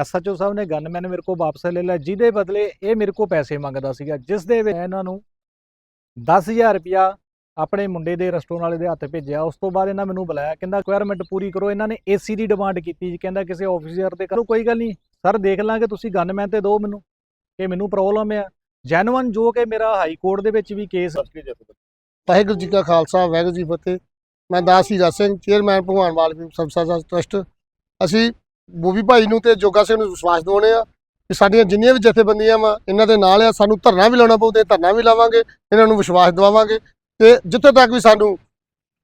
SHO ਸਾਹਿਬ ਨੇ gunman ਮੇਰੇ ਕੋਲ ਵਾਪਸ ਲੈ ਲਿਆ, ਜਿਹਦੇ ਬਦਲੇ ਇਹ ਮੇਰੇ ਕੋਲ ਪੈਸੇ ਮੰਗਦਾ ਸੀਗਾ, ਜਿਸ ਦੇ ਵਿੱਚ ਇਹਨਾਂ ਨੂੰ 10000 ਰੁਪਇਆ ਆਪਣੇ ਮੁੰਡੇ ਦੇ ਰੈਸਟੋਰੈਂਟ ਵਾਲੇ ਦੇ ਹੱਥ ਭੇਜਿਆ। ਉਸ ਤੋਂ ਬਾਅਦ ਇਹਨਾਂ ਮੈਨੂੰ ਬੁਲਾਇਆ, ਕਹਿੰਦਾ ਰਿਕੁਆਇਰਮੈਂਟ ਪੂਰੀ ਕਰੋ, ਇਹਨਾਂ ਨੇ ਏਸੀ ਦੀ ਡਿਮਾਂਡ ਕੀਤੀ ਜੀ, ਕਹਿੰਦਾ ਕਿਸੇ ਆਫੀਸਰ ਤੇ ਕਰੋ ਕੋਈ ਗੱਲ ਨਹੀਂ, ਸਰ ਦੇਖ ਲਾਂਗੇ, ਤੁਸੀਂ ਗਨਮੈਨ ਤੇ ਦਿਓ ਮੈਨੂੰ ਕਿ ਮੈਨੂੰ ਪ੍ਰੋਬਲਮ ਆ। ਜੈਨੂਅਨ ਜੋ ਕਿ ਮੇਰਾ ਹਾਈ ਕੋਰਟ ਦੇ ਵਿੱਚ ਵੀ ਕੇਸ ਵਾਹਿਗੁਰੂ ਜੀ ਕਾ ਖਾਲਸਾ, ਵਾਹਿਗੁਰੂ ਜੀ ਫਤਿਹ। ਮੈਂ ਦਾਸ ਹੀਰਾ ਸਿੰਘ ਚੇਅਰਮੈਨ ਭਗਵਾਨ ਵਾਲਮੀਕ ਸੰਸਥਾ ਟਰਸਟ ਅਸੀਂ ਬੋਬੀ ਭਾਈ ਨੂੰ ਤੇ ਜੋਗਾ ਸਿੰਘ ਨੂੰ ਵਿਸ਼ਵਾਸ ਦਿਵਾਉਂਦੇ ਆ ਕਿ ਸਾਡੀਆਂ ਜਿੰਨੀਆਂ ਵੀ ਜਥੇਬੰਦੀਆਂ ਵਾ ਇਹਨਾਂ ਦੇ ਨਾਲ ਆ ਸਾਨੂੰ ਧਰਨਾ ਵੀ ਲਾਉਣਾ ਪਊ ਤੇ ਧਰਨਾ ਵੀ ਲਾਵਾਂਗੇ ਇਹਨਾਂ ਨੂੰ ਵਿਸ਼ਵਾਸ ਦਿਵਾਵਾਂਗੇ ਤੇ ਜਿੱਥੇ ਤੱਕ ਵੀ ਸਾਨੂੰ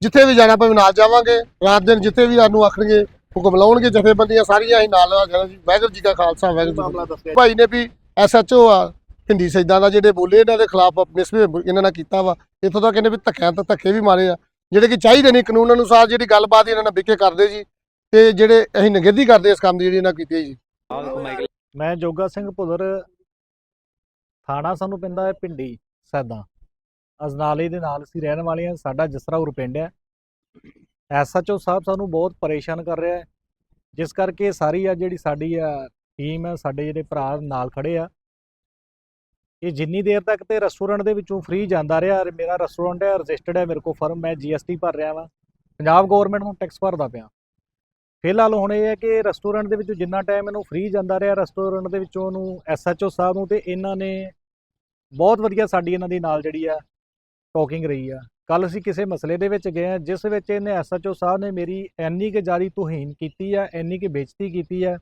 ਜਿੱਥੇ ਵੀ ਜਾਣਾ ਪਵੇ ਨਾਲ ਜਾਵਾਂਗੇ ਰਾਤ ਦਿਨ ਜਿੱਥੇ ਵੀ ਸਾਨੂੰ ਆਖਣਗੇ ਹੁਕਮ ਲਾਉਣਗੇ ਜਥੇਬੰਦੀਆਂ ਸਾਰੀਆਂ ਅਸੀਂ ਨਾਲ ਆ ਜੀ ਵਾਹਿਗੁਰੂ ਜੀ ਕਾ ਖਾਲਸਾ ਵਾਹਿਗੁਰੂ ਜੀ ਭਾਈ ਨੇ ਵੀ ਐਸਐਚਓ ਆ ਹਿੰਦੀ ਸੈਦਾਂ ਦਾ ਜਿਹੜੇ ਬੋਲੇ ਇਹਨਾਂ ਦੇ ਖਿਲਾਫ ਮਿਸਬਿਹੇਵ ਇਹਨਾਂ ਨਾਲ ਕੀਤਾ ਵਾ ਇੱਥੋਂ ਤੱਕ ਕਹਿੰਦੇ ਵੀ ਧੱਕਿਆਂ ਤੇ ਧੱਕੇ ਵੀ ਮਾਰੇ ਆ ਜਿਹੜੇ ਕਿ ਚਾਹੀਦੇ ਨਹੀਂ ਕਾਨੂੰਨ ਅਨੁਸਾਰ ਜਿਹੜੀ ਗੱਲਬਾਤ ਇਹਨਾਂ ਨਾਲ ਵਿਕੇ ਕਰਦੇ ਜੀ ਤੇ ਜਿਹੜੇ ਅਸੀਂ ਨਿਗੇਧੀ ਕਰਦੇ ਇਸ ਕੰਮ ਦੀ ਜਿਹੜੀ ਇਹਨਾਂ ਕੀਤੀ ਹੈ ਜੀ। ਮੈਂ ਜੋਗਾ ਸਿੰਘ ਭੁੱਲਰ, ਥਾਣਾ ਸਾਨੂੰ ਪੈਂਦਾ ਹੈ ਪਿੰਡੀ, ਸੈਦਾ। ਅਜਨਾਲੇ ਦੇ ਨਾਲ ਅਸੀਂ ਰਹਿਣ ਵਾਲੇ ਹਾਂ, ਸਾਡਾ ਜਸਰਾ ਉਰ ਪਿੰਡ ਹੈ। ਐਸਐਚਓ ਸਾਹਿਬ ਸਾਨੂੰ ਬਹੁਤ ਪਰੇਸ਼ਾਨ ਕਰ ਰਿਹਾ ਹੈ। ਜਿਸ ਕਰਕੇ ਸਾਰੀ ਆ ਜਿਹੜੀ ਸਾਡੀ ਆ ਟੀਮ ਹੈ, ਸਾਡੇ ਜਿਹੜੇ ਭਰਾ ਨਾਲ ਖੜੇ ਆ। ਇਹ ਜਿੰਨੀ ਦੇਰ ਤੱਕ ਤੇ ਰੈਸਟੋਰੈਂਟ ਦੇ ਵਿੱਚੋਂ ਫ੍ਰੀ ਜਾਂਦਾ ਰਿਹਾ, ਮੇਰਾ ਰੈਸਟੋਰੈਂਟ ਹੈ ਰਜਿਸਟਰਡ ਹੈ, ਮੇਰੇ ਕੋਲ ਫਰਮ ਮੈਂ ਜੀਐਸਟੀ ਭਰ ਰਿਹਾ ਵਾਂ। ਪੰਜਾਬ ਗਵਰਨਮੈਂਟ ਨੂੰ ਟੈਕਸ ਭਰਦਾ ਪਿਆ। ਫਿਲਹਾਲ ਹੁਣ ਇਹ ਹੈ ਕਿ ਰੈਸਟੋਰੈਂਟ ਦੇ ਵਿੱਚੋਂ ਜਿੰਨਾ ਟਾਈਮ ਇਹਨੂੰ ਫ੍ਰੀ ਜਾਂਦਾ ਰਿਹਾ ਰੈਸਟੋਰੈਂਟ ਦੇ ਵਿੱਚੋਂ ਉਹਨੂੰ ਐਸਐਚਓ ਸਾਹਿਬ ਨੂੰ ਤੇ ਇਹਨਾਂ ਨੇ ਬਹੁਤ ਵਧੀਆ ਸਾਡੀ ਇਹਨਾਂ ਦੀ ਨਾਲ ਜਿਹੜੀ ਆ ਟਾਕਿੰਗ ਰਹੀ ਆ। ਕੱਲ ਅਸੀਂ ਕਿਸੇ ਮਸਲੇ ਦੇ ਵਿੱਚ ਗਏ ਆ, ਜਿਸ ਵਿੱਚ ਇਹਨੇ ਐਸਐਚਓ ਸਾਹਿਬ ਨੇ ਮੇਰੀ ਇੰਨੀ ਕਿ ਜਾਰੀ ਤੋਹੀਨ ਕੀਤੀ ਆ, ਇੰਨੀ ਕਿ ਬੇਇੱਜ਼ਤੀ ਕੀਤੀ ਆ।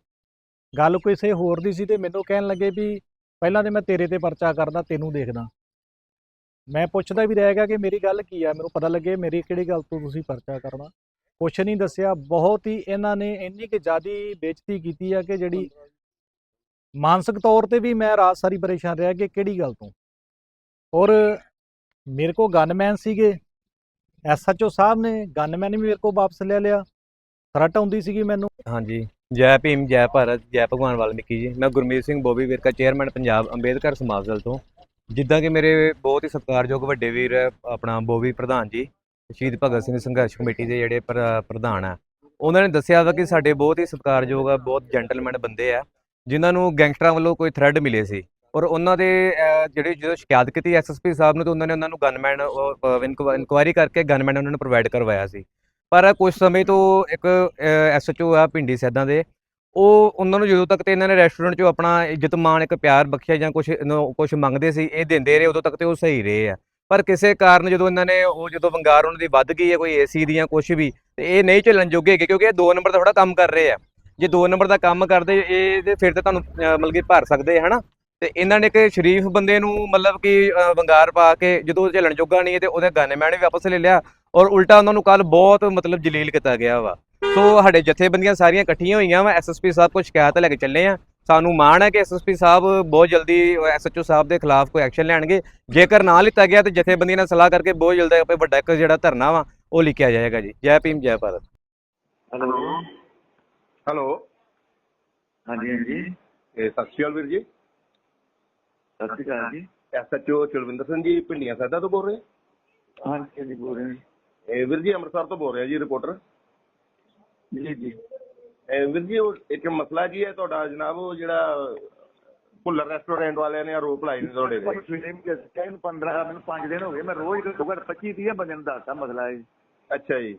ਗੱਲ ਕਿਸੇ ਹੋਰ ਦੀ ਸੀ ਤੇ ਮੈਨੂੰ ਕਹਿਣ ਲੱਗੇ ਵੀ ਪਹਿਲਾਂ ਤੇ ਮੈਂ ਤੇਰੇ ਤੇ ਪਰਚਾ ਕਰਦਾ, ਤੈਨੂੰ ਦੇਖਦਾ। ਮੈਂ ਪੁੱਛਦਾ ਵੀ ਰਹੇਗਾ ਕਿ ਮੇਰੀ ਗੱਲ ਕੀ ਆ? ਮੈਨੂੰ ਪਤਾ ਲੱਗੇ ਮੇਰੀ ਕਿਹੜੀ ਗੱਲ ਤੋਂ ਤੁਸੀਂ ਪਰਚਾ ਕਰਨਾ? ਕੁਛ ਨਹੀਂ ਦੱਸਿਆ। ਬਹੁਤ ਹੀ ਇਹਨਾਂ ਨੇ ਇੰਨੀ ਕਿ ਜ਼ਿਆਦੀ ਬੇਇੱਜ਼ਤੀ ਕੀਤੀ ਆ ਕਿ ਜਿਹੜੀ ਮਾਨਸਿਕ ਤੌਰ ਤੇ ਵੀ ਮੈਂ ਰਾਤ ਸਾਰੀ ਪਰੇਸ਼ਾਨ ਰਿਹਾ ਕਿ ਕਿਹੜੀ ਗੱਲ ਤੋਂ? ਔਰ ਮੇਰੇ ਕੋ ਗਨਮੈਨ ਸੀਗੇ। ਐਸਐਚਓ ਸਾਹਿਬ ਨੇ ਗਨਮੈਨ ਵੀ ਮੇਰੇ ਕੋ ਵਾਪਸ ਲੈ ਲਿਆ। ਥਰਟ ਆਉਂਦੀ ਸੀਗੀ ਮੈਨੂੰ। ਹਾਂਜੀ। ਜੈ ਭੀਮ, ਜੈ ਭਾਰਤ, ਜੈ ਭਗਵਾਨ ਵਾਲਮੀਕੀ ਜੀ। ਮੈਂ ਗੁਰਮੀਤ ਸਿੰਘ ਬੋਬੀ ਵਿਰਕਾ, ਚੇਅਰਮੈਨ ਪੰਜਾਬ ਅੰਬੇਦਕਰ ਸਮਾਜ ਦਲ ਤੋਂ। ਜਿੱਦਾਂ ਕਿ ਮੇਰੇ ਬਹੁਤ ਹੀ ਸਤਿਕਾਰਯੋਗ ਵੱਡੇ ਵੀਰ, ਆਪਣਾ ਬੋਬੀ ਪ੍ਰਧਾਨ ਜੀ। ਸ਼ਹੀਦ ਭਗਤ ਸਿੰਘ ਸੰਘਰਸ਼ ਕਮੇਟੀ ਦੇ ਜਿਹੜੇ ਪ੍ਰ- ਪ੍ਰਧਾਨ ਆ ਉਹਨਾਂ ਨੇ ਦੱਸਿਆ ਵਾ ਕਿ ਸਾਡੇ ਬਹੁਤ ਹੀ ਸਤਿਕਾਰਯੋਗ ਆ ਬਹੁਤ ਜੈਂਟਲਮੈਨ ਬੰਦੇ ਆ ਜਿਨ੍ਹਾਂ ਨੂੰ ਗੈਂਗਸਟਰਾਂ ਵੱਲੋਂ ਕੋਈ ਥ੍ਰੈਡ ਮਿਲੇ ਸੀ। ਔਰ ਉਹਨਾਂ ਦੇ ਅਹ, ਜਿਹੜੀ ਜਦੋਂ ਸ਼ਿਕਾਇਤ ਕੀਤੀ ਐਸਐਸਪੀ ਸਾਹਿਬ ਨੂੰ ਤੇ ਉਹਨਾਂ ਨੇ ਉਹਨਾਂ ਨੂੰ ਗਨਮੈਨ ਇਨਕੁਆਇਰੀ ਕਰਕੇ ਗਨਮੈਨ ਉਹਨਾਂ ਨੂੰ ਪ੍ਰੋਵਾਈਡ ਕਰਵਾਇਆ ਸੀ। ਪਰ ਕੁਝ ਸਮੇਂ ਤੋਂ ਇੱਕ ਐਸਐਚਓ ਆ ਪਿੰਡੀ ਸੈਦਾਂ ਦੇ ਉਹ ਉਹਨਾਂ ਨੂੰ ਜਦੋਂ ਤੱਕ ਤੇ ਇਹਨਾਂ ਨੇ ਰੈਸਟੋਰੈਂਟ 'ਚੋਂ ਆਪਣਾ ਇੱਜ਼ਤ ਮਾਣ ਇੱਕ ਪਿਆਰ ਬਖਸ਼ਿਆ ਜਾਂ ਕੁਝ ਕੁਝ ਮੰਗਦੇ ਸੀ ਇਹ ਦਿੰਦੇ ਰਹੇ ਉਦੋਂ ਤੱਕ ਤੇ ਉਹ ਸਹੀ ਰਹੇ ਆ। ਪਰ ਕਿਸੇ ਕਾਰਨ ਜਦੋਂ ਇਹਨਾਂ ਨੇ ਉਹ ਜਦੋਂ ਵੰਗਾਰ ਉਹਨਾਂ ਦੀ ਵੱਧ ਗਈ ਹੈ ਕੋਈ ਏਸੀ ਦੀਆਂ ਕੁਝ ਵੀ ਤੇ ਇਹ ਨਹੀਂ ਝੱਲਣ ਜੋਗੇ ਹੈਗੇ ਕਿਉਂਕਿ ਇਹ 2 ਨੰਬਰ ਦਾ ਥੋੜਾ ਕੰਮ ਕਰ ਰਹੇ ਆ। ਜੇ 2 ਨੰਬਰ ਦਾ ਕੰਮ ਕਰਦੇ ਇਹ ਤੇ ਫਿਰ ਤਾਂ ਤੁਹਾਨੂੰ ਮਤਲਬ ਕਿ ਭਰ ਸਕਦੇ ਆ, ਹਨਾ? ਤੇ ਇਹਨਾਂ ਨੇ ਇੱਕ ਸ਼ਰੀਫ ਬੰਦੇ ਨੂੰ ਮਤਲਬ ਕਿ ਵੰਗਾਰ ਪਾ ਕੇ ਜਦੋਂ ਉਹ ਝੱਲਣ ਜੋਗਾ ਨਹੀਂ ਹੈ ਤੇ ਉਹਦੇ ਗਨਮੈਨ ਵੀ ਵਾਪਸ ਲੈ ਲਿਆ ਔਰ ਉਲਟਾ ਉਹਨਾਂ ਨੂੰ ਕੱਲ ਬਹੁਤ ਮਤਲਬ ਜਲੀਲ ਕੀਤਾ ਗਿਆ ਵਾ। ਸੋ ਸਾਡੇ ਜਥੇਬੰਦੀਆਂ ਸਾਰੀਆਂ ਇਕੱਠੀਆਂ ਹੋਈਆਂ ਵਾ ਐਸਐਸਪੀ ਸਾਹਿਬ ਕੋਲ ਸ਼ਿਕਾਇਤ ਲੈ ਕੇ ਚੱਲੇ ਆ। ਸਾਨੂੰ ਮਾਣ ਹੈ ਕਿ ਐਸਐਸਪੀ ਸਾਹਿਬ ਬਹੁਤ ਜਲਦੀ ਐਸਐਚਓ ਸਾਹਿਬ ਦੇ ਖਿਲਾਫ ਕੋਈ ਐਕਸ਼ਨ ਲੈਣਗੇ। ਜੇਕਰ ਨਾ ਲਿੱਤਾ ਗਿਆ ਤੇ ਜਥੇਬੰਦੀਆਂ ਨਾਲ ਸਲਾਹ ਕਰਕੇ ਬਹੁਤ ਜਲਦੀ ਆਪੇ ਵੱਡਾ ਇੱਕ ਜਿਹੜਾ ਧਰਨਾ ਵਾ ਉਹ ਲਿਖਿਆ ਜਾਏਗਾ ਜੀ। ਜੈ ਭੀਮ ਜੈ ਭਾਰਤ। ਹੈਲੋ। ਹੈਲੋ। ਹਾਂਜੀ ਹਾਂਜੀ। ਇਹ ਸਤਿ ਸ਼੍ਰੀ ਅਕਾਲ ਵੀਰ ਜੀ। ਸਤਿ ਸ਼੍ਰੀ ਅਕਾਲ ਜੀ। ਐਸਐਚਓ ਚਲਵਿੰਦਰ ਸਿੰਘ ਜੀ ਪਿੰਡੀਆਂ ਸੈਦਾ ਤੋਂ ਬੋਲ ਰਹੇ? ਹਾਂਜੀ ਹਾਂਜੀ ਬੋਲ ਰਹੇ ਇਹ ਵੀਰ ਜੀ ਅੰਮ੍ਰਿਤਸਰ ਤੋਂ ਬੋਲ ਰਿਹਾ ਜੀ ਰਿਪੋਰਟਰ। ਜੀ ਜੀ। ਵੀਰ ਜੀ ਉਹ ਇੱਕ ਮਸਲਾ ਕੀ ਹੈ ਤੁਹਾਡਾ ਜਨਾਬ? ਉਹ ਜਿਹੜਾ ਭੁੱਲਰ ਰੈਸਟੋਰੈਂਟ ਵਾਲਿਆਂ ਨੇ ਆਰੋਪ ਲਾਏ ਨੇ ਤੁਹਾਡੇ ਤੇ। ਸਵੇਰੇ ਵੀ ਕਹਿਣ 15 ਮੈਨੂੰ 5 ਦਿਨ ਹੋ ਗਏ। ਮੈਂ ਰੋਜ਼ ਘੱਟੋ ਘੱਟ 25 30 ਬੰਦੇ ਨੂੰ ਦੱਸਦਾ ਮਸਲਾ ਹੈ ਅੱਛਾ ਜੀ।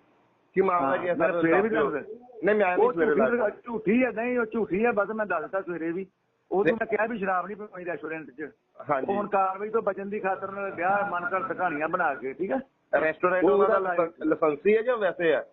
ਕੀ ਮਾਮਲਾ ਕੀ ਹੈ ਸਰ? ਸਵੇਰੇ ਵੀ। ਦੱਸਦਾ। ਨਹੀਂ ਮੈਂ ਨਹੀਂ ਸਵੇਰੇ ਝੂਠੀ ਲੱਗਾ ਝੂਠੀ ਹੈ ਨਹੀਂ ਉਹ ਝੂਠੀ ਹੈ ਬਸ ਮੈਂ ਦੱਸਦਾ ਸਵੇਰੇ ਵੀ। ਉਦੋਂ ਮੈਂ ਕਿਹਾ ਵੀ ਸ਼ਰਾਬ ਨਹੀਂ ਪੀਣੀ ਰੈਸਟੋਰੈਂਟ 'ਚ। ਹਾਂਜੀ। ਹੁਣ ਕਾਰਵਾਈ ਤੋਂ ਬਚਣ ਦੀ ਖਾਤਰ ਵਿਆਹ ਮਨ ਕਰ ਬਣਾ ਕੇ ਠੀਕ ਹੈ ਰੈਸਟੋਰੈਂਟ ਉਹਨਾਂ ਦਾ ਲਾਇਸੈਂਸੀ ਹੈ ਜਾਂ ਵੈਸੇ ਹੈ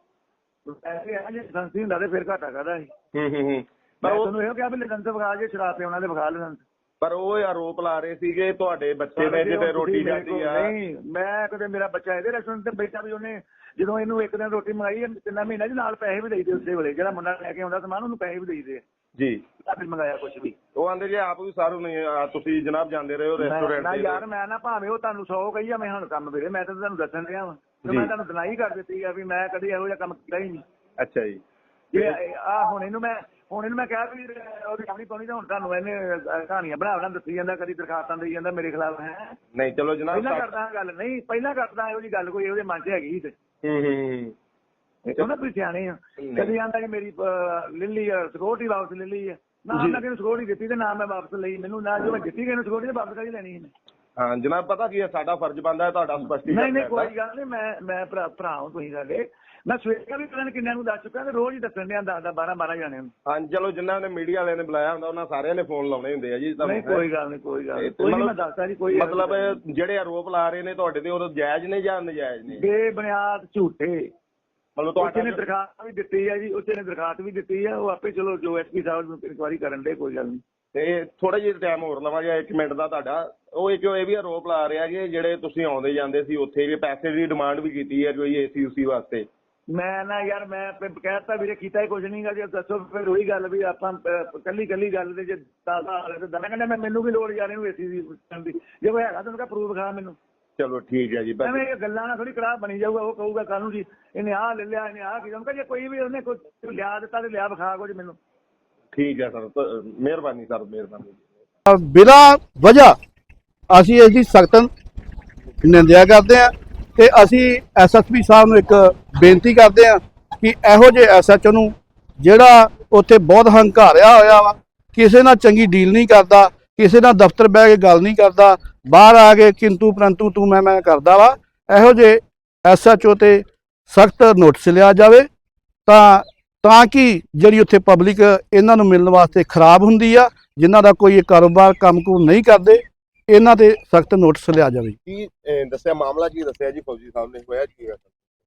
ਆ ਜੇ ਹੁੰਦਾ ਤੇ ਫਿਰ ਘਾਟਾ ਕਰਦਾ ਸੀ? ਹੂੰ ਹੂੰ ਹੂੰ। ਪਰ ਉਹ ਤੁਹਾਨੂੰ ਇਹੋ ਕਿਹਾ ਵੀ ਲਾਇਸੈਂਸ ਵਿਖਾ ਜੇ ਸ਼ਰਾਬ ਵਾਲੇ ਵਿਖਾ ਲਾਇਸੈਂਸ। ਪਰ ਉਹ ਆਰੋਪ ਲਾ ਰਹੇ ਸੀਗੇ ਤੁਹਾਡੇ ਬੱਚੇ ਨੇ ਜਿੱਤੇ ਰੋਟੀ ਜਾਂਦੀ ਆ। ਨਹੀਂ ਮੈਂ ਕਦੇ ਮੇਰਾ ਬੱਚਾ ਇਹਦੇ ਰੈਸਟੋਰੈਂਟ ਤੇ ਬੈਠਾ ਵੀ ਉਹਨੇ ਜਦੋਂ ਇਹਨੂੰ ਇੱਕ ਦਿਨ ਰੋਟੀ ਮੰਗਾਈ ਤਿੰਨਾਂ ਮਹੀਨਿਆਂ 'ਚ ਨਾਲ ਪੈਸੇ ਵੀ ਦੇਈਦੇ ਉਸੇ ਵੇਲੇ ਜਿਹੜਾ ਮੁੰਡਾ ਲੈ ਕੇ ਆਉਂਦਾ ਸਮਾਨ ਉਹਨੂੰ ਪੈਸੇ ਵੀ ਦੇਈਦੇ ਜੀ। ਤਾਂ ਮੰਗਾਇਆ ਕੁਝ ਵੀ। ਉਹ ਆਂਦੇ ਜੀ ਆਪ ਵੀ ਸਾਰੂ ਨਹੀਂ ਆ, ਤੁਸੀਂ ਜਨਾਬ ਜਾਂਦੇ ਰਹੇ ਹੋ ਮੈਂ ਰੈਸਟੋਰੈਂਟ ਨਾ ਦੇ ਯਾਰ ਮੈਂ ਨਾ ਭਾਵੇਂ ਉਹ ਤੁਹਾਨੂੰ 100 ਕਹੀ ਜਾਵੇਂ ਹੁਣ ਕੰਮ ਵੀਰੇ ਮੈਂ ਤਾਂ ਤੁਹਾਨੂੰ ਦੱਸਣ ਰਿਹਾ ਵਾਂ। ਤੇ। ਮੈਂ ਤੁਹਾਨੂੰ ਦਨਾਈ ਕਰ ਦਿੱਤੀ ਆ ਵੀ ਮੈਂ ਕਦੀ ਇਹੋ ਜਿਹਾ ਕੰਮ ਕੀਤਾ ਹੀ ਨਹੀਂ। ਅੱਛਾ ਜੀ। ਜੇ ਆ ਹੁਣ ਇਹਨੂੰ ਮੈਂ ਹੁਣ ਇਹਨੂੰ ਮੈਂ ਕਿਹਾ ਵੀ ਉਹਦੀ ਪਾਉਣੀ ਤਾਂ ਹੁਣ ਤੁਹਾਨੂੰ ਇਹਨੇ ਕਹਾਣੀਆਂ ਬਣਾ ਬਣਾ ਦੱਸੀ ਜਾਂਦਾ ਕਦੀ ਦਰਖਾਸਤਾਂ ਦੇਈ ਜਾਂਦਾ ਮੇਰੇ ਖਿਲਾਫ ਹੈ। ਨਹੀਂ ਚਲੋ ਜਨਾਬ ਪਹਿਲਾਂ ਕਰਦਾ ਗੱਲ। ਨਹੀਂ ਪਹਿਲਾਂ ਕਰਦਾ ਇਹੋ ਜੀ ਗੱਲ ਕੋਈ ਉਹਦੇ ਮਨ 'ਚ ਹੈਗੀ ਸੀ ਤੇ। ਹੂੰ ਹੂੰ ਹੂੰ। ਉਹ ਨਾ ਤੁਸੀਂ ਸਿਆਣੇ ਆ। ਕਦੀ ਆਂਦਾ ਕਿ ਮੇਰੀ ਲਿੱਲੀ ਸਿਕਿਉਰਿਟੀ ਵਾਪਸ ਲੈ ਲਈ ਹੈ ਨਾ ਕਿਹਨੂੰ ਸਕੋਰ ਨਹੀਂ ਦਿੱਤੀ ਤੇ ਨਾ ਮੈਂ ਵਾਪਸ ਲਈ। ਮੈਨੂੰ ਨਾ ਜੋ ਮੈਂ ਦਿੱਤੀ ਕਿਹਨੂੰ ਸਕੋਰ ਨਹੀਂ ਵਾਪਸ ਕਰੀ ਲੈਣੀ ਇਹਨੇ ਹਾਂ ਜਨਾਬ ਪਤਾ ਕੀ ਹੈ ਸਾਡਾ ਫਰਜ਼ ਬਣਦਾ ਹੈ ਤੁਹਾਡਾ ਸਪਸ਼ਟੀਕਰਨ ਨਹੀਂ ਨਹੀਂ। ਕੋਈ ਗੱਲ ਨਹੀਂ ਮੈਂ ਮੈਂ ਭਰਾ ਹਾਂ ਤੁਸੀਂ ਸਾਡੇ। ਮੈਂ ਸਵੇਰੇ ਵੀ ਪਤਾ ਕਿੰਨਿਆਂ ਨੂੰ ਦੱਸ ਚੁੱਕਾ ਤੇ ਰੋਜ਼ ਹੀ ਦੱਸਣ ਡਿਆ 10 12 12 ਜਾਣਿਆਂ ਨੂੰ। ਹਾਂ ਚਲੋ ਜਿਨ੍ਹਾਂ ਨੇ ਮੀਡੀਆ ਵਾਲਿਆਂ ਨੇ ਬੁਲਾਇਆ ਹੁੰਦਾ ਉਹਨਾਂ ਸਾਰਿਆਂ ਨੇ ਫੋਨ ਲਾਉਣੇ ਹੁੰਦੇ ਆ ਜੀ ਨਹੀਂ ਕੋਈ ਗੱਲ ਨਹੀਂ ਕੋਈ ਗੱਲ ਕੋਈ ਨਹੀਂ ਮੈਂ ਦੱਸਦਾ ਜੀ ਕੋਈ ਮਤਲਬ ਜਿਹੜੇ ਆਰੋਪ ਲਾ ਰਹੇ ਨੇ ਤੁਹਾਡੇ ਤੇ ਉਹ ਜਾਇਜ਼ ਨੇ ਜਾਂ ਨਜਾਇਜ਼ ਨੇ? ਬੇਬੁਨਿਆਦ ਝੂਠੇ। ਮਤਲਬ ਉੱਥੇ ਨੇ ਤੁਹਾਡਾ ਦਰਖਾਸਤ ਵੀ ਦਿੱਤੀ ਹੈ ਜੀ ਉੱਥੇ ਨੇ ਦਰਖਾਸਤ ਵੀ ਦਿੱਤੀ ਹੈ ਉਹ ਆਪੇ ਚਲੋ ਜੋ ਐਸਪੀ ਸਾਹਿਬ ਨੂੰ ਇਨਕੁਆਰੀ ਕਰਨ ਦੇ ਕੋਈ ਗੱਲ ਨਹੀਂ। ਤੇ ਥੋੜਾ ਜਿਹਾ ਟਾਈਮ ਹੋਰ ਲਵਾਂਗੇ ਇੱਕ ਮਿੰਟ ਦਾ ਤੁਹਾਡਾ। ਉਹ ਇੱਕ ਇਹ ਵੀ ਆਰੋਪ ਲਾ ਰਿਹਾ ਕਿ ਜਿਹੜੇ ਤੁਸੀਂ ਆਉਂਦੇ ਜਾਂਦੇ ਸੀ ਉੱਥੇ ਵੀ ਪੈਸੇ ਦੀ ਡਿਮਾਂਡ ਵੀ ਕੀਤੀ ਹੈ ਕੋਈ ਏਸੀ ਉਸੀ ਵਾਸਤੇ? ਮੈਂ ਨਾ ਯਾਰ ਮੈਂ ਕਹਿਤਾ ਵੀਰੇ ਕੀਤਾ ਹੀ ਕੁਝ ਨਹੀਂਗਾ ਜੇ ਦੱਸੋ ਫਿਰ ਉਹੀ ਗੱਲ ਵੀ ਆਪਾਂ ਕੱਲੀ ਕੱਲੀ ਗੱਲ ਦੇ ਜੇ ਦਾਦਾ ਹਾਲੇ ਤੇ ਦੰਨਾ ਕਹਿੰਦਾ ਮੈਂ ਮੈਨੂੰ ਵੀ ਲੋੜ ਯਾਰ ਇਹਨੂੰ ਏਸੀ ਦੀ ਪੁੱਛਣ ਦੀ। ਜੇ ਕੋਈ ਹੈਗਾ ਤੁਹਾਨੂੰ ਕਾ ਪ੍ਰੂਫ ਖਾ ਮੈਨੂੰ। ਚਲੋ ਠੀਕ ਹੈ ਜੀ ਬਸ ਐਵੇਂ ਇਹ ਗੱਲਾਂ ਨਾਲ ਥੋੜੀ ਕੜਾ ਬਣੀ ਜਾਊਗਾ ਉਹ ਕਹੂਗਾ ਕੱਲ ਨੂੰ ਜੀ ਇਹਨੇ ਆਹ ਲੈ ਲਿਆ ਇਹਨੇ ਆਹ ਕੀਤਾ। ਮੈਂ ਕਿਹਾ ਜੇ ਕੋਈ ਵੀ ਉਹਨੇ ਕੋਈ ਲਿਆ ਦਿੱਤਾ ਤੇ ਲਿਆ ਵਿਖਾ ਕੁਝ ਮੈਨੂੰ। ਠੀਕ ਹੈ ਸਰ, ਤ- ਮਿਹਰਬਾਨੀ ਸਰ, ਮਿਹਰਬਾਨੀ। ਬਿਨਾਂ ਵਜ੍ਹਾ ਅਸੀਂ ਇਸ ਦੀ ਸਖਤ ਨਿੰਦਿਆ ਕਰਦੇ ਹਾਂ ਤੇ ਅਸੀਂ ਐਸਐਸਪੀ ਸਾਹਿਬ ਨੂੰ ਇੱਕ ਬੇਨਤੀ ਕਰਦੇ ਹਾਂ ਕਿ ਇਹੋ ਜਿਹੇ ਐਸਐਚਓ ਨੂੰ ਜਿਹੜਾ ਉੱਥੇ ਬਹੁਤ ਹੰਕਾਰਿਆ ਹੋਇਆ ਵਾ, ਕਿਸੇ ਨਾਲ ਚੰਗੀ ਡੀਲ ਨਹੀਂ ਕਰਦਾ, ਕਿਸੇ ਨਾਲ ਦਫ਼ਤਰ ਬਹਿ ਕੇ ਗੱਲ ਨਹੀਂ ਕਰਦਾ, ਬਾਹਰ ਆ ਕੇ ਕਿੰਤੂ ਪਰੰਤੂ ਤੂੰ ਮੈਂ ਮੈਂ ਕਰਦਾ ਵਾ, ਇਹੋ ਜਿਹੇ ਐਸਐਚਓ ਤੇ ਸਖਤ ਨੋਟਿਸ ਲਿਆ ਜਾਵੇ ਤਾਂ ਤਾਂ ਕਿ ਜਿਹੜੀ ਉੱਥੇ ਪਬਲਿਕ ਇਹਨਾਂ ਨੂੰ ਮਿਲਣ ਵਾਸਤੇ ਖਰਾਬ ਹੁੰਦੀ ਆ ਜਿਨ੍ਹਾਂ ਦਾ ਕੋਈ ਕਾਰੋਬਾਰ ਕੰਮਕੂਰ ਨਹੀਂ ਕਰਦੇ ਇਹਨਾਂ ਤੇ ਸਖਤ ਨੋਟਿਸ ਲਿਆ ਜਾਵੇ। ਕੀ ਦੱਸਿਆ ਮਾਮਲਾ ਕੀ ਦੱਸਿਆ ਜੀ ਫੌਜੀ ਸਾਹਿਬ ਨੇ? ਹੋਇਆ ਕੀ ਹੈ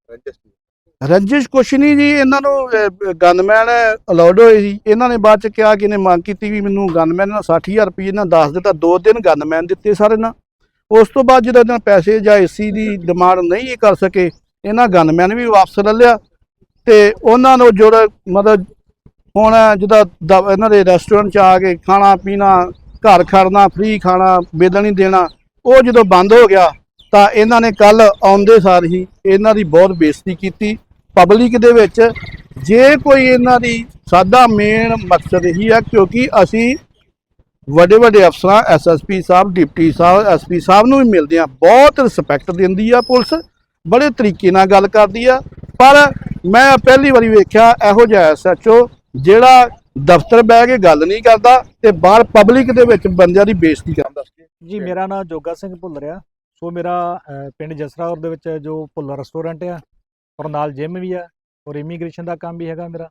ਰਜਿਸਟਰ ਰੰਜਿਸ਼ ਕੁਛ ਨਹੀਂ ਜੀ ਇਹਨਾਂ ਨੂੰ ਗਨਮੈਨ ਅਲਾਉਡ ਹੋਏ ਸੀ। ਇਹਨਾਂ ਨੇ ਬਾਅਦ ਚ ਕਿਹਾ ਕਿ ਇਹਨੇ ਮੰਗ ਕੀਤੀ ਵੀ ਮੈਨੂੰ ਗਨਮੈਨ ਨਾਲ 60000 ਰੁਪਏ ਇਹਨਾਂ ਦੱਸ ਦਿੱਤਾ ਦੋ ਦਿਨ ਗਨਮੈਨ ਦਿੱਤੇ ਸਾਰੇ ਨਾਲ। ਉਸ ਤੋਂ ਬਾਅਦ ਜਦੋਂ ਇਹਨਾਂ ਪੈਸੇ ਜਾਂ ਏਸੀ ਦੀ ਡਿਮਾਂਡ ਨਹੀਂ ਕਰ ਸਕੇ ਇਹਨਾਂ ਗਨਮੈਨ ਵੀ ਵਾਪਸ ਲੈ ਲਿਆ। ਤੇ ਉਹਨਾਂ ਨੂੰ ਜਿਹੜਾ ਮਤਲਬ ਹੁਣ ਜਿਹਦਾ ਦ- ਇਹਨਾਂ ਦੇ ਰੈਸਟੋਰੈਂਟ ਚ ਆ ਕੇ ਖਾਣਾ ਪੀਣਾ, ਘਰ ਖੜਨਾ ਫ੍ਰੀ ਖਾਣਾ ਬਿੱਲ ਨਹੀਂ ਦੇਣਾ, ਉਹ ਜਦੋਂ ਬੰਦ ਹੋ ਗਿਆ ਤਾਂ ਇਹਨਾਂ ਨੇ ਕੱਲ ਆਉਂਦੇ ਸਾਰ ਹੀ ਇਹਨਾਂ ਦੀ ਬਹੁਤ ਬੇਇੱਜ਼ਤੀ ਕੀਤੀ। ਪਬਲਿਕ ਦੇ ਵਿੱਚ ਜੇ ਕੋਈ ਇਹਨਾਂ ਦੀ ਸਾਡਾ ਮੇਨ ਮਕਸਦ ਇਹੀ ਹੈ ਕਿਉਂਕਿ ਅਸੀਂ ਵੱਡੇ ਵੱਡੇ ਅਫਸਰਾਂ ਐਸਐਸਪੀ ਸਾਹਿਬ, ਡਿਪਟੀ ਸਾਹਿਬ ਐਸਪੀ ਸਾਹਿਬ ਨੂੰ ਵੀ ਮਿਲਦੇ ਆ ਬਹੁਤ ਰਿਸਪੈਕਟ ਦਿੰਦੀ ਆ ਪੁਲਿਸ, ਬੜੇ ਤਰੀਕੇ ਨਾਲ ਗੱਲ ਕਰਦੀ ਆ। ਪਰ ਮੈਂ ਪਹਿਲੀ ਵਾਰੀ ਵੇਖਿਆ ਇਹੋ ਜਿਹਾ ਐਸਐਚਓ ਜਿਹੜਾ ਦਫ਼ਤਰ ਬਹਿ ਕੇ ਗੱਲ ਨਹੀਂ ਕਰਦਾ ਤੇ ਬਾਹਰ ਪਬਲਿਕ ਦੇ ਵਿੱਚ ਬੰਦਿਆਂ ਦੀ ਬੇਇੱਜ਼ਤੀ ਕਰਦਾ ਜੀ ਮੇਰਾ ਨਾਮ ਜੋਗਾ ਸਿੰਘ ਭੁੱਲਰ ਆ। ਸੋ ਮੇਰਾ ਅਹ, ਪਿੰਡ ਜਸਰਾਵਰ ਦੇ ਵਿੱਚ ਜੋ ਭੁੱਲਰ ਰੈਸਟੋਰੈਂਟ ਆ ਔਰ ਨਾਲ ਜਿਮ ਵੀ ਆ ਔਰ ਇਮੀਗ੍ਰੇਸ਼ਨ ਦਾ ਕੰਮ ਵੀ ਹੈਗਾ ਮੇਰਾ।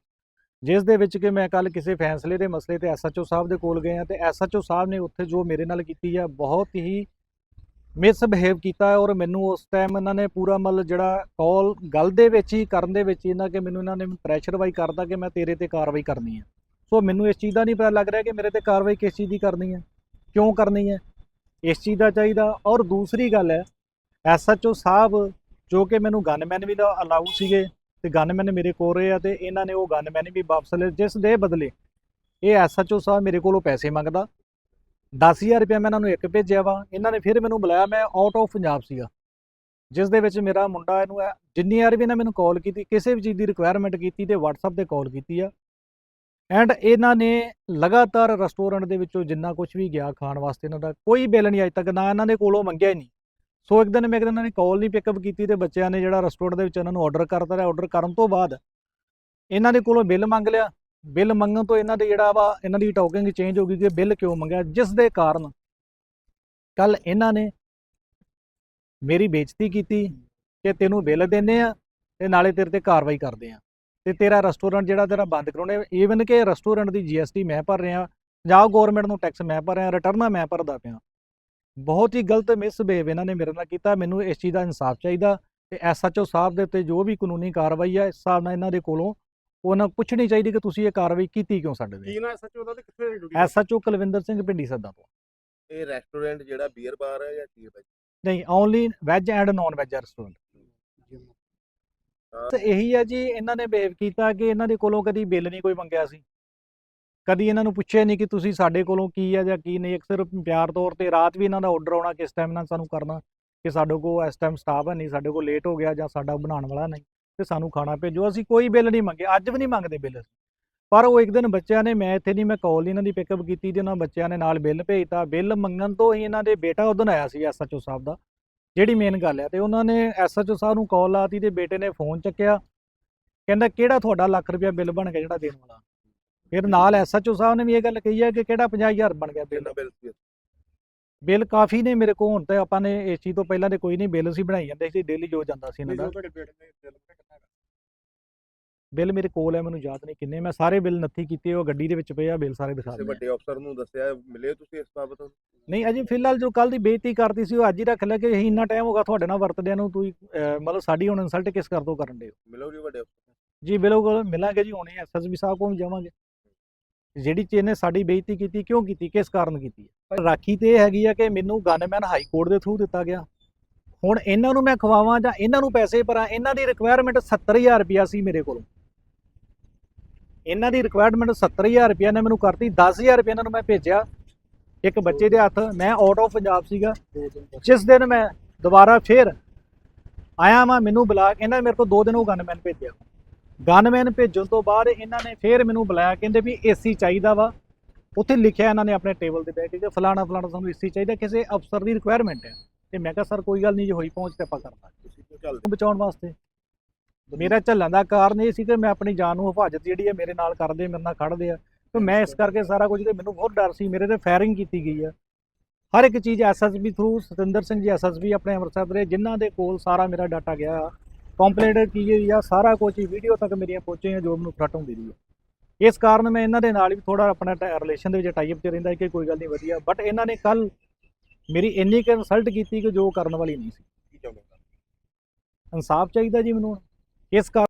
ਜਿਸ ਦੇ ਵਿੱਚ ਕਿ ਮੈਂ ਕੱਲ ਕਿਸੇ ਫੈਸਲੇ ਦੇ ਮਸਲੇ ਤੇ ਐਸਐਚਓ ਸਾਹਿਬ ਦੇ ਕੋਲ ਗਏ ਆ ਤੇ ਐਸਐਚਓ ਸਾਹਿਬ ਨੇ ਉੱਥੇ ਜੋ ਮੇਰੇ ਨਾਲ ਕੀਤੀ ਆ ਬਹੁਤ ਹੀ ਮਿਸਬਿਹੇਵ ਕੀਤਾ ਔਰ ਮੈਨੂੰ ਉਸ ਟਾਈਮ ਇਹਨਾਂ ਨੇ ਪੂਰਾ ਮਤਲਬ ਜਿਹੜਾ ਕਾਲ ਗੱਲ ਦੇ ਵਿੱਚ ਹੀ, ਕਰਨ ਦੇ ਵਿੱਚ ਹੀ ਇਹਨਾਂ ਕਿ ਮੈਨੂੰ ਇਹਨਾਂ ਨੇ ਪ੍ਰੈਸ਼ਰ ਵਾਈ ਕਰਦਾ ਕਿ ਮੈਂ ਤੇਰੇ ਤੇ ਕਾਰਵਾਈ ਕਰਨੀ ਹੈ। ਸੋ ਮੈਨੂੰ ਇਸ ਚੀਜ਼ ਦਾ ਨਹੀਂ ਪਤਾ ਲੱਗ ਰਿਹਾ ਕਿ ਮੇਰੇ ਤੇ ਕਾਰਵਾਈ ਕਿਸ ਚੀਜ਼ ਦੀ ਕਰਨੀ ਹੈ, ਕਿਉਂ ਕਰਨੀ ਹੈ, ਇਸ ਚੀਜ਼ ਦਾ ਚਾਹੀਦਾ। ਔਰ ਦੂਸਰੀ ਗੱਲ ਹੈ ਐਸਐਚਓ ਸਾਹਿਬ ਜੋ ਕਿ ਮੈਨੂੰ ਗਨਮੈਨ ਵੀ ਅਲਾਉ ਸੀਗੇ ਤੇ ਗਨਮੈਨ ਮੇਰੇ ਕੋਲ ਰਹੇ ਆ ਤੇ ਇਹਨਾਂ ਨੇ ਉਹ ਗਨਮੈਨ ਵੀ ਵਾਪਸ ਲਏ, ਜਿਸ ਦੇ ਬਦਲੇ ਇਹ ਐਸਐਚਓ ਸਾਹਿਬ ਮੇਰੇ ਕੋਲੋਂ ਪੈਸੇ ਮੰਗਦਾ 10000 ਰੁਪਏ ਮੈਂ ਇਹਨਾਂ ਨੂੰ ਇੱਕ ਭੇਜਿਆ ਵਾ। ਇਹਨਾਂ ਨੇ ਫਿਰ ਮੈਨੂੰ ਬੁਲਾਇਆ, ਮੈਂ ਆਊਟ ਆਫ ਪੰਜਾਬ ਸੀਗਾ। ਜਿਸ ਦੇ ਵਿੱਚ ਮੇਰਾ ਮੁੰਡਾ ਇਹਨੂੰ ਐ- ਜਿੰਨੀ ਵਾਰ ਵੀ ਇਹਨਾਂ ਮੈਨੂੰ ਕਾਲ ਕੀਤੀ, ਕਿਸੇ ਵੀ ਚੀਜ਼ ਦੀ ਰਿਕੁਆਇਰਮੈਂਟ ਕੀਤੀ ਤੇ WhatsApp ਤੇ ਕਾਲ ਕੀਤੀ ਆ। ਐਂਡ ਇਹਨਾਂ ਨੇ ਲਗਾਤਾਰ ਰੈਸਟੋਰੈਂਟ ਦੇ ਵਿੱਚੋਂ ਜਿੰਨਾ ਕੁਝ ਵੀ ਗਿਆ ਖਾਣ ਵਾਸਤੇ ਇਹਨਾਂ ਦਾ, ਕੋਈ ਬਿੱਲ ਨਹੀਂ ਅਜੇ ਤੱਕ, ਨਾ ਇਹਨਾਂ ਦੇ ਕੋਲੋਂ ਮੰਗਿਆ ਹੀ ਨਹੀਂ। ਸੋ ਇੱਕ ਦਿਨ ਮੈਂ ਇੱਕ ਦਿਨ ਇਹਨਾਂ ਨੇ ਕਾਲ ਨਹੀਂ ਪਿਕਅਪ ਕੀਤੀ ਤੇ ਬੱਚਿਆਂ ਨੇ ਜਿਹੜਾ ਰੈਸਟੋਰੈਂਟ ਦੇ ਵਿੱਚ ਇਹਨਾਂ ਨੂੰ ਆਰਡਰ ਕਰਤਾ ਰਿਹਾ ਆਰਡਰ ਕਰਨ ਤੋਂ ਬਾਅਦ ਇਹਨਾਂ ਦੇ ਕੋਲੋਂ ਬਿੱਲ ਮੰਗ ਲਿਆ। ਬਿੱਲ ਮੰਗਣ ਤੋਂ ਇਹਨਾਂ ਦੇ ਜਿਹੜਾ ਵਾ, ਇਹਨਾਂ ਦੀ ਟੋਕਿੰਗ ਚੇਂਜ ਹੋ ਗਈ ਕਿ ਬਿੱਲ ਕਿਉਂ ਮੰਗਿਆ, ਜਿਸ ਦੇ ਕਾਰਨ ਕੱਲ ਇਹਨਾਂ ਨੇ ਮੇਰੀ ਬੇਇੱਜ਼ਤੀ ਕੀਤੀ ਕਿ ਤੈਨੂੰ ਬਿੱਲ ਦਿੰਨੇ ਆ ਤੇ ਨਾਲੇ ਤੇਰੇ ਤੇ ਕਾਰਵਾਈ ਕਰਦੇ ਆ। ਤੇ ਤੇਰਾ ਰੈਸਟੋਰੈਂਟ ਜਿਹੜਾ ਤੇਰਾ ਬੰਦ ਕਰਾਉਣੇ ਈਵਨ ਕਿ ਰੈਸਟੋਰੈਂਟ ਦੀ ਜੀਐਸਟੀ ਮੈਂ ਭਰ ਰਿਹਾ, ਪੰਜਾਬ ਗਵਰਨਮੈਂਟ ਨੂੰ ਟੈਕਸ ਮੈਂ ਭਰ ਰਿਹਾ ਰਿਟਰਨਾਂ ਮੈਂ ਭਰਦਾ ਪਿਆ। ਬਹੁਤ ਹੀ ਗਲਤ ਮਿਸਬਿਹੇਵ ਇਹਨਾਂ ਨੇ ਮੇਰੇ ਨਾਲ ਕੀਤਾ, ਮੈਨੂੰ ਇਸ ਚੀਜ਼ ਦਾ ਇਨਸਾਫ ਚਾਹੀਦਾ ਤੇ ਐਸਐਚਓ ਸਾਹਿਬ ਦੇ ਉੱਤੇ ਜੋ ਵੀ ਕਾਨੂੰਨੀ ਕਾਰਵਾਈ ਹੈ ਇਸ ਹਿਸਾਬ ਨਾਲ ਇਹਨਾਂ ਦੇ ਕੋਲੋਂ ਉਹਨਾਂ ਨੂੰ ਪੁੱਛਣੀ ਚਾਹੀਦੀ ਕਿ ਤੁਸੀਂ ਇਹ ਕਾਰਵਾਈ ਕੀਤੀ ਕਿਉਂ ਸਾਡੇ ਤੇ? ਕੀ ਨਾ ਸੱਚ ਉਹਦਾ ਤੇ ਕਿੱਥੇ ਡਿਊਟੀ ਐਸਐਚਓ ਕੁਲਵਿੰਦਰ ਸਿੰਘ ਪਿੰਡੀ ਸੱਦਾ ਤੋਂ। ਇਹ ਰੈਸਟੋਰੈਂਟ ਜਿਹੜਾ ਬੀਅਰ ਬਾਰ ਹੈ ਜਾਂ ਕੀ ਹੈ ਨਹੀਂ only veg and non veg restaurant ਤੇ ਇਹੀ ਹੈ ਜੀ ਇਹਨਾਂ ਨੇ ਬਿਹੇਵ ਕੀਤਾ ਕਿ ਇਹਨਾਂ ਦੇ ਕੋਲੋਂ ਕਦੀ ਬਿੱਲ ਨਹੀਂ ਕੋਈ ਮੰਗਿਆ ਸੀ। ਕਦੀ ਇਹਨਾਂ ਨੂੰ ਪੁੱਛਿਆ ਨਹੀਂ ਕਿ ਤੁਸੀਂ ਸਾਡੇ ਕੋਲੋਂ ਕੀ ਹੈ ਜਾਂ ਕੀ ਨਹੀਂ ਅਕਸਰ ਪਿਆਰ ਤੌਰ ਤੇ ਰਾਤ ਵੀ ਇਹਨਾਂ ਦਾ ਆਰਡਰ ਆਉਣਾ ਕਿਸ ਟਾਈਮ ਨਾਲ ਸਾਨੂੰ ਕਰਨਾ ਕਿ ਸਾਡੇ ਕੋਲ ਇਸ ਟਾਈਮ ਸਟਾਫ ਹੈ ਨਹੀਂ ਸਾਡੇ ਕੋਲ ਲੇਟ ਹੋ ਗਿਆ ਜਾਂ ਸਾਡਾ ਬਣਾਉਣ ਵਾਲਾ ਨਹੀਂ। ਤੇ ਸਾਨੂੰ ਖਾਣਾ ਭੇਜੋ। ਅਸੀਂ ਕੋਈ ਬਿੱਲ ਨਹੀਂ ਮੰਗੇ, ਅੱਜ ਵੀ ਨਹੀਂ ਮੰਗਦੇ ਬਿੱਲ ਪਰ ਉਹ ਇੱਕ ਦਿਨ ਬੱਚਿਆਂ ਨੇ, ਮੈਂ ਇੱਥੇ ਨਹੀਂ, ਮੈਂ ਕਾਲ ਇਹਨਾਂ ਦੀ ਪਿਕਅਪ ਕੀਤੀ ਤੇ ਉਹਨਾਂ ਬੱਚਿਆਂ ਨੇ ਨਾਲ ਬਿੱਲ ਭੇਜਤਾ। ਬਿੱਲ ਮੰਗਣ ਤੋਂ ਹੀ ਇਹਨਾਂ ਦੇ ਬੇਟਾ ਉਦੋਂ ਆਇਆ ਸੀ ਐਸਐਚਓ ਸਾਹਿਬ ਦਾ, ਜਿਹੜੀ ਮੇਨ ਗੱਲ ਹੈ। ਤੇ ਉਹਨਾਂ ਨੇ ਐਸਐਚਓ ਸਾਹਿਬ ਨੂੰ ਕਾਲ ਲਾਤੀ ਤੇ ਬੇਟੇ ਨੇ ਫੋਨ ਚੱਕਿਆ। ਕਹਿੰਦਾ, ਕਿਹੜਾ ਤੁਹਾਡਾ ਲੱਖ ਰੁਪਇਆ ਬਿੱਲ ਬਣ ਗਿਆ ਜਿਹੜਾ ਦੇਣ ਵਾਲਾ? ਫਿਰ ਨਾਲ ਐਸਐਚਓ ਸਾਹਿਬ ਨੇ ਵੀ ਇਹ ਗੱਲ ਕਹੀ ਹੈ ਕਿ ਕਿਹੜਾ 50000 ਬਣ ਗਿਆ ਬਿੱਲ? ਬਿੱਲ ਕਾਫੀ ਨੇ ਮੇਰੇ ਕੋਲ ਹੁਣ ਤੇ ਆਪਾਂ ਨੇ ਇਸ ਚੀਜ਼ ਤੋਂ ਪਹਿਲਾਂ ਦੇ ਕੋਈ ਨਹੀਂ ਬਿੱਲ ਸੀ ਬਣਾਈ ਜਾਂਦੇ ਸੀ ਡੇਲੀ ਜੋ ਜਾਂਦਾ ਸੀ ਇਹਨਾਂ ਦਾ। ਤੁਹਾਡੇ ਬੇਟੇ ਨੇ ਬਿੱਲ ਕਿੰਨਾ ਹੈਗਾ? ਬਿੱਲ ਮੇਰੇ ਕੋਲ ਹੈ ਮੈਨੂੰ ਯਾਦ ਨਹੀਂ ਕਿੰਨੇ ਮੈਂ ਸਾਰੇ ਬਿੱਲ ਨੱਥੀ ਕੀਤੇ ਉਹ ਗੱਡੀ ਦੇ ਵਿੱਚ ਪਏ ਆ ਬਿੱਲ ਸਾਰੇ ਦਿਖਾ ਕਿਸੇ ਦਿੰਦੇ ਵੱਡੇ ਅਫਸਰ ਨੂੰ ਦੱਸਿਆ ਮਿਲੇ ਤੁਸੀਂ ਇਸ ਬਾਬਤ? ਨਹੀਂ ਅਜੇ ਫਿਲਹਾਲ ਜੋ ਕੱਲ ਦੀ ਬੇਇੱਜ਼ਤੀ ਕਰਤੀ ਸੀ ਉਹ ਅੱਜ ਹੀ ਰੱਖ ਲਿਆ ਕਿ ਅਸੀਂ ਇੰਨਾ ਟਾਈਮ ਹੋਗਾ ਤੁਹਾਡੇ ਨਾਲ ਵਰਤਦਿਆਂ ਨੂੰ ਤੁਸੀਂ ਅਹ, ਮਤਲਬ ਸਾਡੀ ਹੁਣ ਇਨਸਲਟ ਕਿਸ ਕਰ ਦੋ ਕਰਨ ਦੇ ਹੋ? ਮਿਲੋਗੇ ਵੱਡੇ ਅਫਸਰ। ਜੀ ਬਿਲਕੁਲ ਮਿਲਾਂਗੇ ਜੀ ਹੁਣੇ ਐਸਐਸਬੀ ਸਾਹਿਬ ਕੋਲ ਵੀ ਜਾਵਾਂਗੇ। ਜਿਹੜੀ ਚੀਜ਼ ਨੇ ਸਾਡੀ ਬੇਇੱਜ਼ਤੀ ਕੀਤੀ, ਕਿਉਂ ਕੀਤੀ? ਕਿਸ ਕਾਰਨ ਕੀਤੀ ਹੈ? ਪਰ ਰਾਖੀ ਤੇ ਇਹ ਹੈਗੀ ਆ ਕਿ ਮੈਨੂੰ ਗਨਮੈਨ ਹਾਈ ਕੋਰਟ ਦੇ ਥਰੂ ਦਿੱਤਾ ਗਿਆ। ਹੁਣ ਇਹਨਾਂ ਨੂੰ ਮੈਂ ਖਵਾਵਾਂ ਜਾਂ ਇਹਨਾਂ ਨੂੰ ਪੈਸੇ ਭਰਾਂ, ਇਹਨਾਂ ਦੀ ਰਿਕੁਆਇਰਮੈਂਟ 70000 ਰੁਪਿਆ ਸੀ ਮੇਰੇ ਕੋਲ। ਇਹਨਾਂ ਦੀ ਰਿਕੁਆਇਰਮੈਂਟ 70000 ਰੁਪਿਆ ਨੇ ਮੈਨੂੰ ਕਰਤੀ 10000 ਰੁਪਏ ਇਹਨਾਂ ਨੂੰ ਮੈਂ ਭੇਜਿਆ। ਇੱਕ ਬੱਚੇ ਦੇ ਹੱਥ, ਮੈਂ ਆਊਟ ਆਫ ਪੰਜਾਬ ਸੀਗਾ। ਜਿਸ ਦਿਨ ਮੈਂ ਦੁਬਾਰਾ ਫੇਰ ਆਇਆ ਮੈਂ ਮੈਨੂੰ ਬੁਲਾ ਇਹਨਾਂ ਨੇ ਮੇਰੇ ਕੋਲ ਦੋ ਦਿਨ ਉਹ ਗਨਮੈਨ ਭੇਜਿਆ। ਗਨਮੈਨ ਭੇਜਣ ਤੋਂ ਬਾਅਦ ਇਹਨਾਂ ਨੇ ਫੇਰ ਮੈਨੂੰ ਬੁਲਾਇਆ ਕਹਿੰਦੇ ਵੀ ਏਸੀ ਚਾਹੀਦਾ ਵਾ। ਉੱਥੇ ਲਿਖਿਆ ਇਹਨਾਂ ਨੇ ਆਪਣੇ ਟੇਬਲ ਤੇ ਬੈਠ ਕੇ ਕਿ ਫਲਾਣਾ ਫਲਾਣਾ ਸਾਨੂੰ ਏਸੀ ਚਾਹੀਦਾ ਕਿਸੇ ਅਫਸਰ ਦੀ ਰਿਕੁਆਇਰਮੈਂਟ ਹੈ। ਤੇ ਮੈਂ ਕਿਹਾ ਸਰ ਕੋਈ ਗੱਲ ਨਹੀਂ ਜੇ ਹੋਈ ਪਹੁੰਚ ਤੇ ਆਪਾਂ ਕਰਦਾ ਤੁਸੀਂ। ਬਚਾਉਣ ਵਾਸਤੇ। ਮੇਰਾ ਝੱਲਣ ਦਾ ਕਾਰਨ ਇਹ ਸੀ ਕਿ ਮੈਂ ਆਪਣੀ ਜਾਨ ਨੂੰ ਹਿਫਾਜ਼ਤ ਜਿਹੜੀ ਹੈ ਮੇਰੇ ਨਾਲ ਕਰਦੇ ਮੇਰੇ ਨਾਲ ਖੜਦੇ ਆ। ਤੇ ਮੈਂ ਇਸ ਕਰਕੇ ਸਾਰਾ ਕੁਝ ਤੇ ਮੈਨੂੰ ਬਹੁਤ ਡਰ ਸੀ ਮੇਰੇ ਤੇ ਫਾਇਰਿੰਗ ਕੀਤੀ ਗਈ ਆ। ਹਰ ਇੱਕ ਚੀਜ਼ SSB through Satinder Singh ji SSB ਆਪਣੇ ਅੰਮ੍ਰਿਤਸਰ ਦੇ ਜਿਨ੍ਹਾਂ ਦੇ ਕੋਲ ਸਾਰਾ ਮੇਰਾ ਡਾਟਾ ਗਿਆ। ਕੰਪਲੇਂਟ ਕੀ ਗਈ ਆ ਸਾਰਾ ਕੁਝ ਵੀਡੀਓ ਤੱਕ ਮੇਰੀਆਂ ਪਹੁੰਚੀਆਂ ਜੋ ਮੈਨੂੰ ਥ੍ਰਟ ਹੁੰਦੀ ਰਹੀ ਹੈ ਇਸ ਕਾਰਨ ਮੈਂ ਇਹਨਾਂ ਦੇ ਨਾਲ ਵੀ ਥੋੜਾ ਆਪਣਾ ਰਿਲੇਸ਼ਨ ਦੇ ਵਿੱਚ ਟਾਈਪ 'ਚ ਰਹਿੰਦਾ ਕਿ ਕੋਈ ਗੱਲ ਨਹੀਂ ਵਧੀਆ। ਬਟ ਇਹਨਾਂ ਨੇ ਕੱਲ ਮੇਰੀ ਇੰਨੀ ਕੁ ਇਨਸਲਟ ਕੀਤੀ ਕਿ ਜੋ ਕਰਨ ਵਾਲੀ ਨਹੀਂ ਸੀ। ਇਨਸਾਫ ਚਾਹੀਦਾ ਜੀ ਮੈਨੂੰ। ਇਸ ਕਾਰਨ